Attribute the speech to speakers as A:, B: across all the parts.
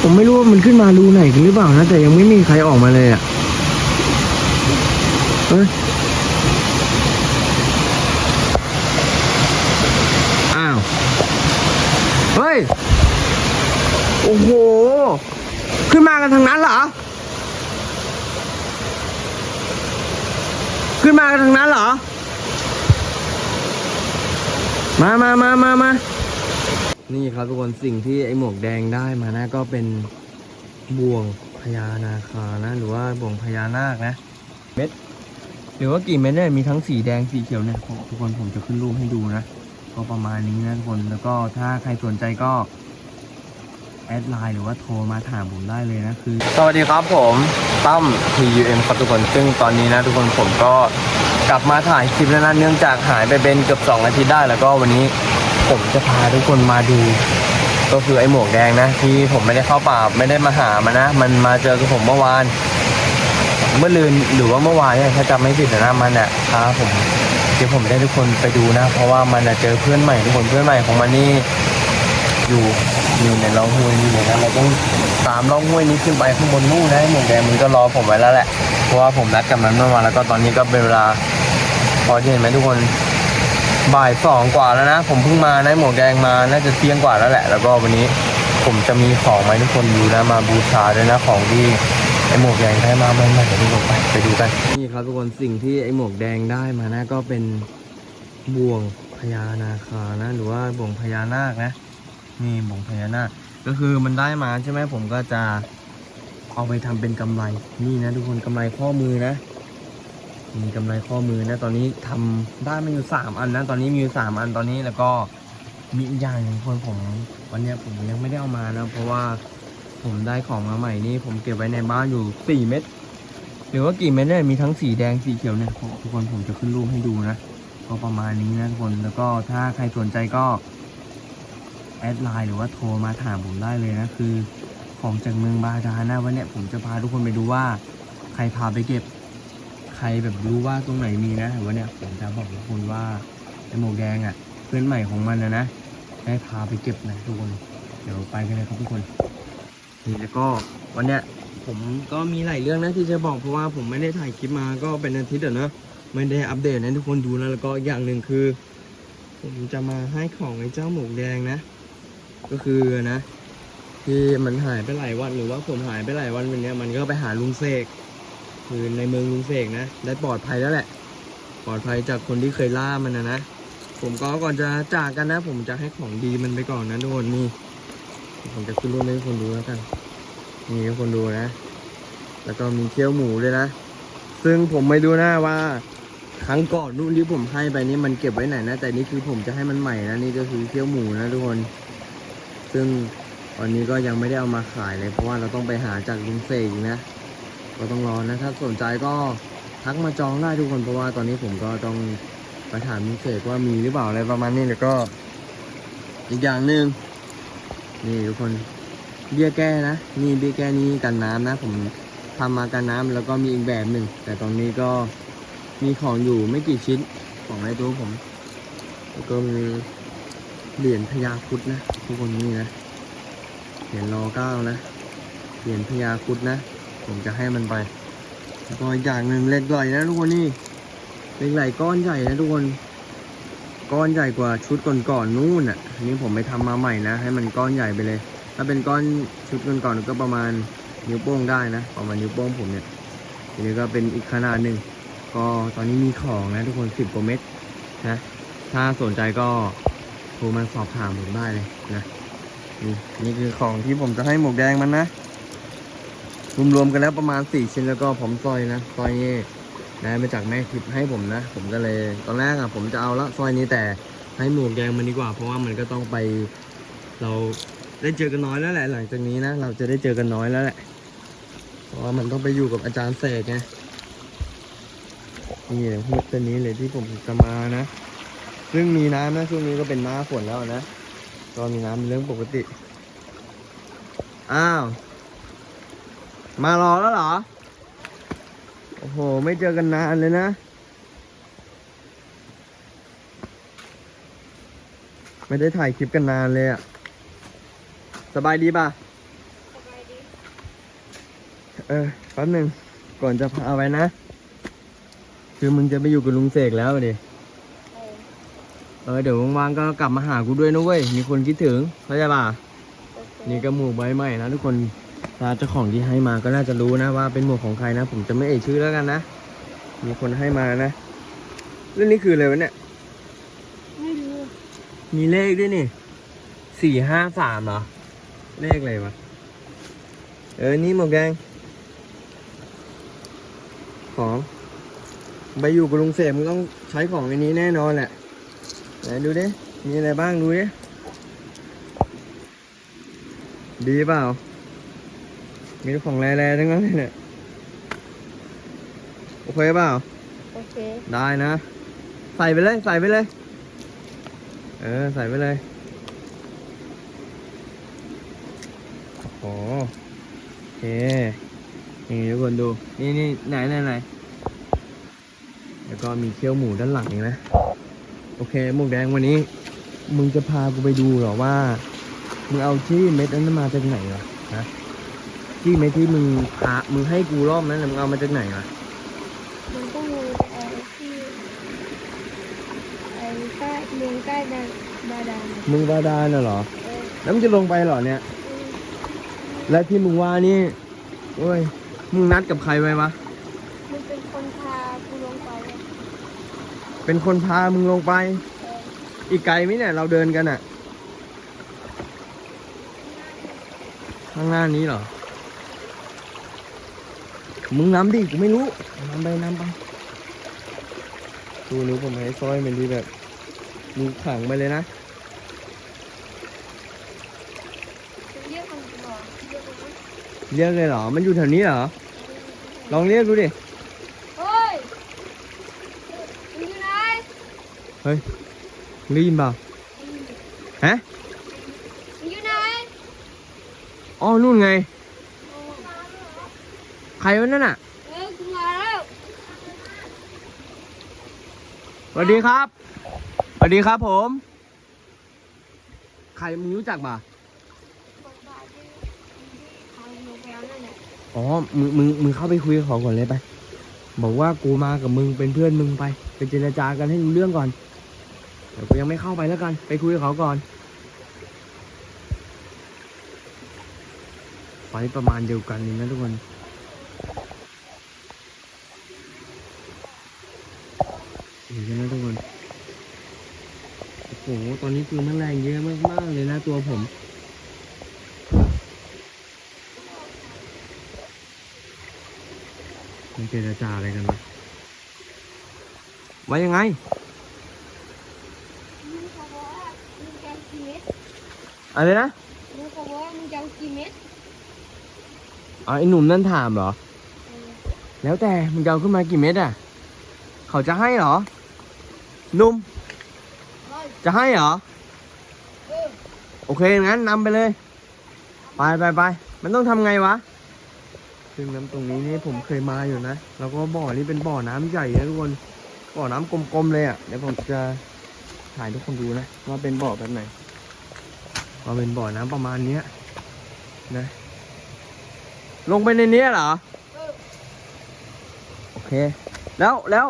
A: ผมไม่รู้ว่ามันขึ้นมารูไหนหรือเปล่านะ แต่ยังไม่มีใครออกมาเลยอะเอ้ยอ้าว เฮ้ย โอ้โห ขึ้นมากันทางนั้นเหรอ ขึ้นมากันทางนั้นเหรอ มามามามามา นี่ครับทุกคนสิ่งที่ไอหมวกแดงได้มานะ ก็เป็นบ่วงพญานาคานะ หรือว่าบ่วงพญานาคนะ เม็ด หรือว่ากี่เม็ดเนี่ยมีทั้งสีแดงสีเขียวเนี่ยทุกคนผมจะขึ้นรูปให้ดูนะก็ประมาณนี้นะทุกคนแล้วก็ถ้าใครสนใจก็แอดไลน์หรือว่าโทรมาถามผมได้เลยนะคือ สวัสดีครับผมตั้ม TUM ครับทุกคนซึ่งตอนนี้นะทุกคนผมก็กลับมาถ่ายคลิปแล้วนะเนื่องจากหายไปเป็นเกือบ2อาทิตย์ได้แล้วก็วันนี้ ผมจะพาทุกคนมาดู ก็คือไอ้หมวกแดงนะ ที่ผมไม่ได้เข้าป่าไม่ได้มาหามันนะ มันมาเจอกับผมเมื่อวาน เมื่อลืนหรือว่าเมื่อวานเนี่ยถ้าจำไม่ผิดนะมันเนี่ยพาผมเดี๋ยวผมได้ทุกคนไปดูนะ เพราะว่ามันน่ะเจอเพื่อนใหม่ทุกคนเพื่อนใหม่ของมันนี่อยู่อยู่ในร่องห้วยนี่เลยนะเราต้องตามร่องห้วยนี้ขึ้นไปข้างบนนู่นนะหมวกแดงมันก็รอผมไว้แล้วแหละเพราะว่าผมนัดกับมันเมื่อวานแล้วก็ตอนนี้ก็เป็นเวลาพอที่เห็นไหมทุกคน บ่ายสองกว่าแล้วนะ ผมเพิ่งมานะหมวกแดงมาน่าจะเที่ยงกว่าแล้วแหละ แล้วก็วันนี้ผมจะมีของมาให้ทุกคนดูนะมาบูชาด้วยนะของที่ไอหมวกแดงได้มาใหม่ๆเดี๋ยวทุกคนไปไปดูกันนี่ครับทุกคนสิ่งที่ไอหมวกแดงได้มานะ ก็เป็นบ่วงพญานาคานะ หรือว่าบ่วงพญานาคนะนี่บ่วงพญานาคก็คือมันได้มาใช่ไหมผมก็จะเอาไปทำเป็นกำไรนี่นะ ทุกคนกำไรข้อมือนะ มีกำไรข้อมือนะ ตอนนี้ทำได้มาอยู่สามอันนะ ตอนนี้มีอยู่สามอันตอนนี้แล้วก็มีอีกอย่างหนึ่งคนผมวันนี้ผมยังไม่ได้เอามานะ เพราะว่าผมได้ของมาใหม่นี่ผมเก็บไว้ในบ้านอยู่สี่เม็ดหรือว่ากี่เม็ดเนี่ยมีทั้งสีแดงสีเขียวเนี่ยทุกคนผมจะขึ้นรูปให้ดูนะก็ประมาณนี้นะทุกคนแล้วก็ถ้าใครสนใจก็แอดไลน์หรือว่าโทรมาถามผมได้เลยนะคือ ของจากเมืองบาดาลนะวันนี้ผมจะพาทุกคนไปดูว่า ใครพาไปเก็บ ครแบบรู้ว่าตรงไหนมีนะวันเนี้ยผมจะบอกทุกคนว่าไอหมวกแดงอะ เพื่อนใหม่ของมันนะนะได้พาไปเก็บนะทุกคน เดี๋ยวไปกันเลยครับทุกคนนี่แล้วก็วันเนี้ยผมก็มีหลายเรื่องนะที่จะบอกเพราะว่าผมไม่ได้ถ่ายคลิปมาก็เป็นอาทิตย์อะเนอะไม่ได้อัปเดตให้ทุกคนดูนะแล้วก็อย่างหนึ่งคือ ผมจะมาให้ของไอ้เจ้าหมวกแดงนะ ก็คือนะ ที่มันหายไปหลายวันหรือว่าผมหายไปหลายวันวันเนี้ยมันก็ไปหาลุงเสก คือในเมืองลุงเสกนะ ได้ปลอดภัยแล้วแหละ ปลอดภัยจากคนที่เคยล่ามันนะนะ ผมก็ก่อนจะจากกันนะ ผมจะให้ของดีมันไปก่อนนะทุกคนนี่ ผมจะขึ้นรูปให้ทุกคนดูแล้วกันนี่ให้คนดูนะ แล้วก็มีเคี่ยวหมูด้วยนะ ซึ่งผมไม่ดูหนะว่าครั้งก่อนนู่นที่ผมให้ไปนี่มันเก็บไว้ไหนนะ แต่นี่คือผมจะให้มันใหม่นะนี่ก็คือเคี่ยวหมูนะทุกคน ซึ่งวันนี้ก็ยังไม่ได้เอามาขายเลย เพราะว่าเราต้องไปหาจากลุงเสกนะ ก็ต้องรอนะถ้าสนใจก็ทักมาจองได้ทุกคนเพราะว่าตอนนี้ผมก็ต้องไปถามเศษว่ามีหรือเปล่าอะไรประมาณนี้แล้วก็ อีกอย่างหนึ่งนี่ทุกคนเบี้ยแก้นะนี่เบี้ยแก้นี้กันน้ำนะ ผมทำมากันน้ำแล้วก็มีอีกแบบหนึ่งแต่ตอนนี้ก็มีของอยู่ไม่กี่ชิ้นของในตัวผมแล้วก็มีเหรียญพญาคุดนะทุกคนนี่นะเหรียญรอเก้านะเหรียญพญาคุดนะ ผมจะให้มันไปแล้วก็อย่างหนึ่งเล็กไหลนะทุกคนนี่เล็กไหลก้อนใหญ่นะทุกคน ก้อนใหญ่กว่าชุดก่อนๆนู่นอะอันนี้ผมไปทำมาใหม่นะ ให้มันก้อนใหญ่ไปเลย ถ้าเป็นก้อนชุดก่อนๆก็ประมาณนิ้วโป้งได้นะประมาณนิ้วโป้งผมเนี่ยทีนี้ก็เป็นอีกขนาดหนึ่งก็ตอนนี้มีของนะทุกคนสิบกว่าเม็ดนะถ้าสนใจก็โทรมาสอบถามผมได้เลยนะนี่นี่คือของที่ผมจะให้หมวกแดงมันนะ รวมๆกันแล้วประมาณสี่ชิ้นแล้วก็ผมซอยนะซอยนี้ได้มาจากแม่ทิพย์ให้ผมนะ ผมก็เลยตอนแรกอะผมจะเอาละซอยนี้แต่ให้หมวกแดงมันดีกว่า เพราะว่ามันก็ต้องไป เราได้เจอกันน้อยแล้วแหละ หลังจากนี้นะเราจะได้เจอกันน้อยแล้วแหละเพราะว่ามันต้องไปอยู่กับอาจารย์เสกไงนี่เลยพูตัวนี้เลยที่ผมจะมานะซึ่งมีน้ำนะช่วงนี้ก็เป็นหน้าฝนแล้วนะก็มีน้ำเป็นเรื่องปกติ อ้าว มารอแล้วเหรอ โอ้โห ไม่เจอกันนานเลยนะ ไม่ได้ถ่ายคลิปกันนานเลยอะสบายดีป่ะ
B: สบาย
A: เออ แป๊บหนึ่ง ก่อนจะพาไปนะ คือมึงจะไปอยู่กับลุงเสกแล้วดิ
B: เออ
A: เออเดี๋ยวว่างๆก็กลับมาหากูด้วยนะเว้ย มีคนคิดถึง เข้าใจป่ะ
B: โอเค
A: นี่ก็หมวกใบใหม่นะทุกคน ถ้าเจ้าของที่ให้มาก็น่าจะรู้นะว่าเป็นหมวกของใครนะ ผมจะไม่เอ่ยชื่อแล้วกันนะ มีคนให้มานะเรื่องนี้คืออะไรวะเนี่ย
B: ไม่รู้
A: มีเลขด้วยนี่ สี่ห้าสามเหรอ เลขอะไรวะ เออ นี่หมวกแดง ของ ไปอยู่กับลุงเสมมึงต้องใช้ของอันนี้แน่นอนแหละไหนดูดิ มีอะไรบ้างดูดิ ดีเปล่า มีแต่ของแร่ๆทั้งนั้นเลยเนี่ยโอเคเปล่า
B: โอเค
A: ได้นะ ใส่ไปเลย ใส่ไปเลย เออ ใส่ไปเลยโอ้โหโอเค นี่ทุกคนดู นี่นี่ไหนไหนไหนแล้วก็มีเคี่ยวหมูด้านหลังอีกนะ โอเคหมูแดงวันนี้ มึงจะพากูไปดูเหรอว่า มึงเอาที่เม็ดนั้นมาจากไหนวะฮะ ที่เม็ดที่มึงพามึงให้กูรอบนั้นน่ะมึงเอามาจากไหนวะ
B: มันก็มีไอ้ที่ไอ้ใต้เมืองใกล้บาบาดาล
A: มึงบาดาลน่ะเหรอ
B: เออ
A: แล้วมึงจะลงไปเหรอเนี่ย
B: อืม
A: แล้วที่มึงว่านี่โอ้ยมึงนัดกับใครไว้วะ
B: มันเป็นคนพากูลงไปอะ
A: เป็นคนพามึงลงไป
B: เออ
A: อีกไกลไหมเนี่ยเราเดินกันอะข้างหน้านี้เหรอ มึงนำดิกูไม่รู้นำไปนำไปดูนิ้วผมให้ซอยเป็นที่แบบมึงขังไปเลยนะ
B: เรียกมันหรอเรียกมันไหม
A: เรียกเลยเหรอ มันอยู่แถวนี้เหรอ ลองเรียกดูดิ
B: เฮ้ยมึงอยู่ไหน
A: เฮ้ยมึงได้ยินเปล่าฮะ
B: มึงอยู่ไหน
A: อ๋อ นู่นไง
B: โอ้
A: ใครวะนั่นอะ
B: เออกูมาแล้ว
A: สวัสดีครับสวัสดีครับผม ใครมึงรู้จักป่ะ
B: คนพาที่พาลงไปเอานั่นแหละ
A: อ๋อมึงมึงมึงเข้าไปคุยกับเขาก่อนเลยไป บอกว่ากูมากับมึงเป็นเพื่อนมึงไป ไปเจรจากันให้รู้เรื่องก่อนเดี๋ยวกูยังไม่เข้าไปแล้วกัน ไปคุยกับเขาก่อนไปประมาณเดียวกันนี่นะทุกคน เห็นไหมทุกคนโอ้โหตอนนี้คือแมันแรงเยอะมากๆเลยนะตัวผมมันเจรจาอะไรกันวะว่ายังไง
B: มึงเขาบอกว่ามึงจะเอากี่เม็ด
A: อะไรนะ
B: มึงเขาบอกว่ามึงจะเอากี่เม็ด
A: อ๋อไอหนุ่มนั่นถามเหรอ
B: เออ
A: แล้วแต่มึงจะเอาขึ้นมากี่เม็ดอะ เขาจะให้เหรอห นุ่ม จะให้เหรอ โอเค งั้นนำไปเลย ไปไปไป มันต้องทำไงวะ ซึ่งน้ำตรงนี้นี่ผมเคยมาอยู่นะ แล้วก็บ่อนี้เป็นบ่อน้ำใหญ่นะทุกคน บ่อน้ำกลมๆเลยอะ เดี๋ยวผมจะถ่ายทุกคนดูนะ ว่าเป็นบ่อแบบไหนว่าเป็นบ่อน้ำประมาณนี้นะ ลงไปในนี้เหรอ โอเค แล้วแล้ว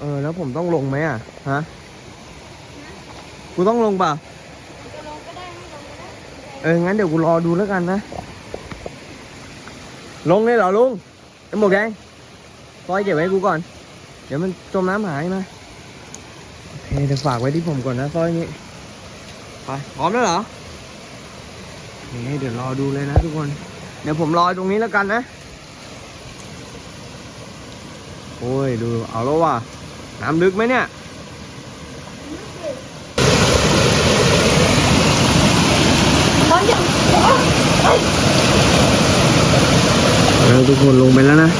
A: เออ แล้วผมต้องลงไหมอะ ฮะ กูต้องลงเปล่ะ
B: จะลงก็ได้ไม่ลงก็ได้
A: เออ งั้นเดี๋ยวกูรอดูแล้วกันนะ ลงเลยเหรอลุงไอ้หมวกแดงซอยเก็บไว้ให้กูก่อน เดี๋ยวมันจมน้ำหายมาโอเคเดี๋ยวฝากไว้ที่ผมก่อนนะซอยนี้ ไป พร้อมแล้วเหรอนี่เดี๋ยวรอดูเลยนะทุกคน เดี๋ยวผมรอตรงนี้แล้วกันนะ โอ้ย ดู เอาแล้วว่ะ น้ำลึกไหมเนี่ย
B: ตอนยัง
A: แล้วทุกคนลงไปแล้วนะ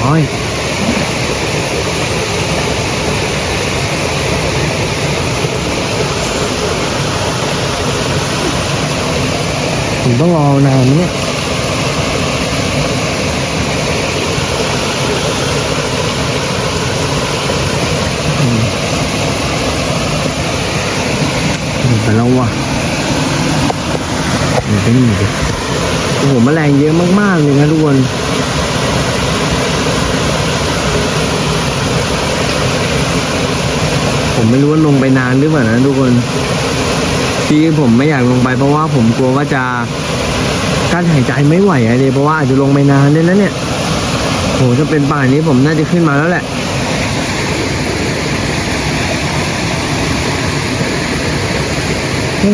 A: โอ้ยผมต้องรอนานไหมเนี่ยอืมลง ไปแล้วว่ะเดี๋ยวไปนี่ดิโอ้โหแมลงเยอะมากๆเลยนะทุกคนผมไม่รู้ว่าลงไปนานหรือเปล่านะทุกคนที่ผมไม่อยากลงไปเพราะว่าผมกลัวว่าจะกั้นหายใจไม่ไหวอะเลยเพราะว่าอาจจะลงไปนานเลยนะเนี่ยโหถ้าเป็นป่านนี้ผมน่าจะขึ้นมาแล้วแหละ เ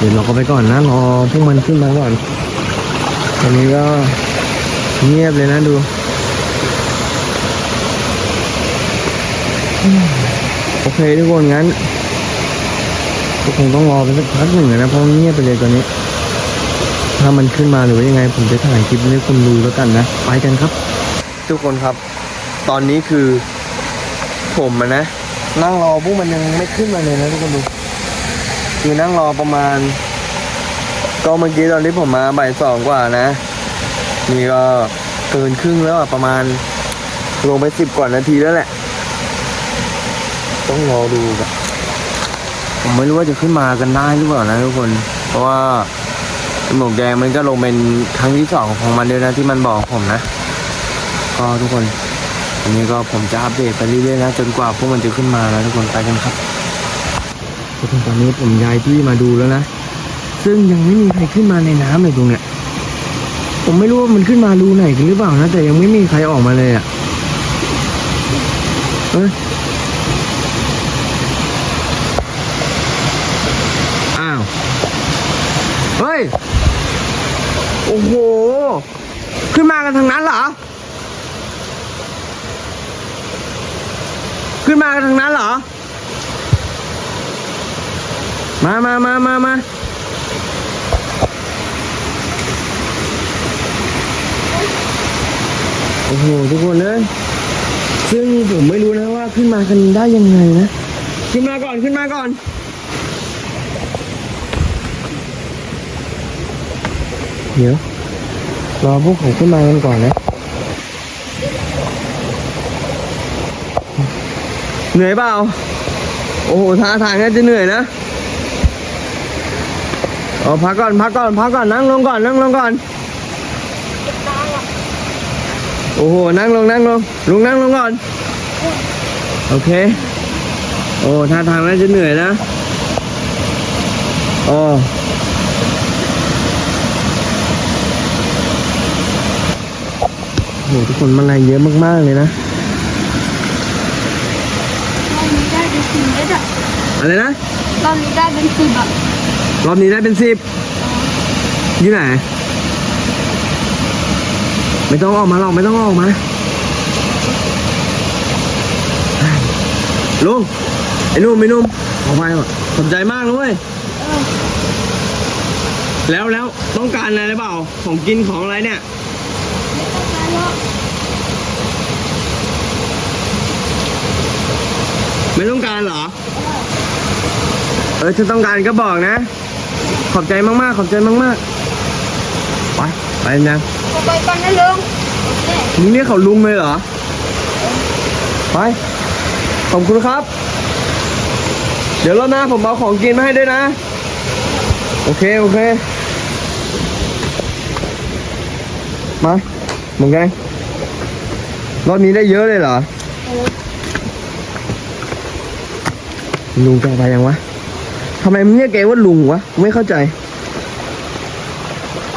A: ดี๋ยวเราก็ไปก่อนนะรอพวกมันขึ้นมาก่อนตอนนี้ก็เงียบเลยนะดูโอเคทุกคนงั้นก็คงต้องรอไปสักพักหนึ่งนะเพราะเงียบไปเลยตอนนี้ ถ้ามันขึ้นมาหรือยังไงผมจะถ่ายคลิปให้คุณดูแล้วกันนะ ไปกันครับ ทุกคนครับ ตอนนี้คือ ผมอะนะ นั่งรอพวกมันยังไม่ขึ้นมาเลยนะทุกคนดูคือนั่งรอประมาณ ก็เมื่อกี้ตอนที่ผมมาบ่ายสองกว่านะ นี่ก็เกินครึ่งแล้วอะประมาณ ลงไปสิบกว่านาทีแล้วแหละ ต้องรอดูกันผมไม่รู้ว่าจะขึ้นมากันได้หรือเปล่านะทุกคน เพราะว่าหมวกแดงมันก็ลงเป็นครั้งที่สองของมันเลยนะที่มันบอกผมนะ ก็ทุกคน อันนี้ก็ผมจะอัปเดตไปเรื่อยๆนะจนกว่าพวกมันจะขึ้นมาแล้วทุกคนไปกันครับทุกคนตอนนี้ผมย้ายที่มาดูแล้วนะ ซึ่งยังไม่มีใครขึ้นมาในน้ำเลยตรงเนี้ยผมไม่รู้ว่ามันขึ้นมารูไหนกันหรือเปล่านะแต่ยังไม่มีใครออกมาเลยอะเอ้ยอ้าวเฮ้ยโอ้โห ขึ้นมากันทางนั้นเหรอ ขึ้นมากันทางนั้นเหรอ มามามามามาโอ้โหทุกคนเลยซึ่งผมไม่รู้นะว่าขึ้นมากันได้ยังไงนะ ขึ้นมาก่อนขึ้นมาก่อนเดี๋ยวรอพวกเขาขึ้นมากันก่อนนะ เหนื่อยเปล่า โอ้โหท่าทางน่าจะเหนื่อยนะอ๋อพักก่อนพักก่อนพักก่อนนั่งลงก่อนนั่งลงก่อน โอ้โหนั่งลงนั่งลงลุงนั่งลงก่อน โอเค โอ้ท่าทางน่าจะเหนื่อยนะอ๋อโหทุกคนมันอะไรเยอะมากๆเลยนะ
B: รอบ นี้ได้เป็นสิบเลยอะ
A: อะไรนะ
B: รอบนี้ได้เป็นสิบอะ
A: รอบนี้ได้เป็นสิบอยู่ไหน ไม่ต้องออกมาหรอกไม่ต้องออกมาลุงไอ้นุ่มไอ้นุ่มออกไปก่อนขอบใจมากนะเว้ย
B: เออ
A: แล้วแล้วต้องการอะไรหรือเปล่า ของกินของอะไรเนี่ย
B: ไม่ต้องการหรอก
A: ไม่ต้องการเหรอ เออถ้าต้องการก็บอกนะ ขอบใจมากๆ ขอบใจมากๆ ไป ไปนะ
B: เอาไปก่อนนะลุงโอเค
A: มึงเรียกเขาลุงเลยเหรอ ไป ขอบคุณครับ เดี๋ยวรอบหน้าผมเอาของกินมาให้ด้วยนะ โอเค โอเค มาหมึงไงรอบนี้ได้เยอะเลยเหรอ ลุงแกไปยังวะทำไมมึงเรียกแกว่าลุงวะไม่เข้าใจ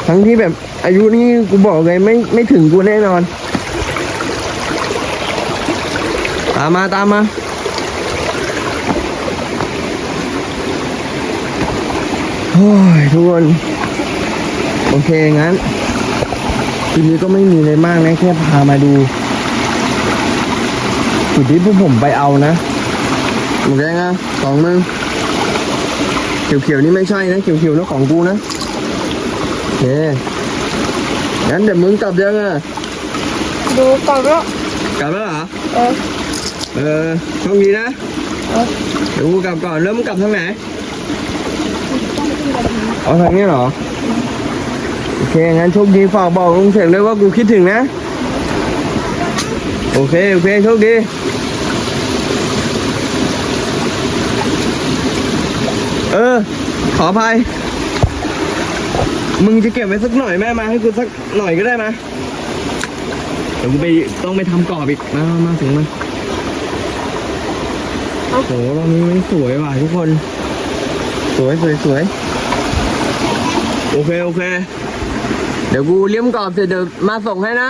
A: ทั้งที่แบบอายุนี่กูบอกเลยไม่ไม่ถึงกูแน่นอน ตามมาตามมาโอ้ยทุกคน โอเคงั้นทีนี้ก็ไม่มีอะไรมากนะแค่พามาดูจุดที่พวกผมไปเอานะ หมูแดงอะสองมึงเขียวๆนี่ไม่ใช่นะเขียวๆนะของกูนะโอเคงั้นเดี๋ยวมึงกลับยังอะ
B: ดูก่อนแล้ว
A: กลับแล้วเหรอ
B: เออ
A: เออโชคดีนะ
B: เออ
A: เดี๋ยวกูกลับก่อนแล้วมึงกลับทางไหน
B: ต้องขึ้นแบบนี้
A: เอาทางนี้เหรอโอเคงั้นโชคดีฝากบอกลุงเสกด้วยว่ากูคิดถึงนะ โอเค โอเค โชคดี เออ ขออภัย มึงจะเก็บไว้สักหน่อยแม่มาให้กูสักหน่อยก็ได้มาเดี๋ยวกูไปต้องไปทำกรอบอีก มามามาถึงมาโอ้โหตอนนี้มันสวยว่ะทุกคน สวยสวยสวยโอเคโอเค เดี๋ยวกูเลี้ยมกรอบเสร็จเดี๋ยวมาส่งให้นะ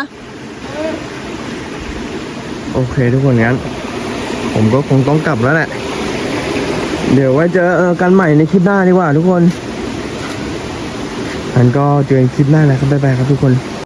A: โอเคทุกคนงั้น ผมก็คงต้องกลับแล้วแหละ เดี๋ยวไว้เจอกันใหม่ในคลิปหน้าดีกว่าทุกคนอันก็เจอกันคลิปหน้านะครับบ๊ายบายครับทุกคน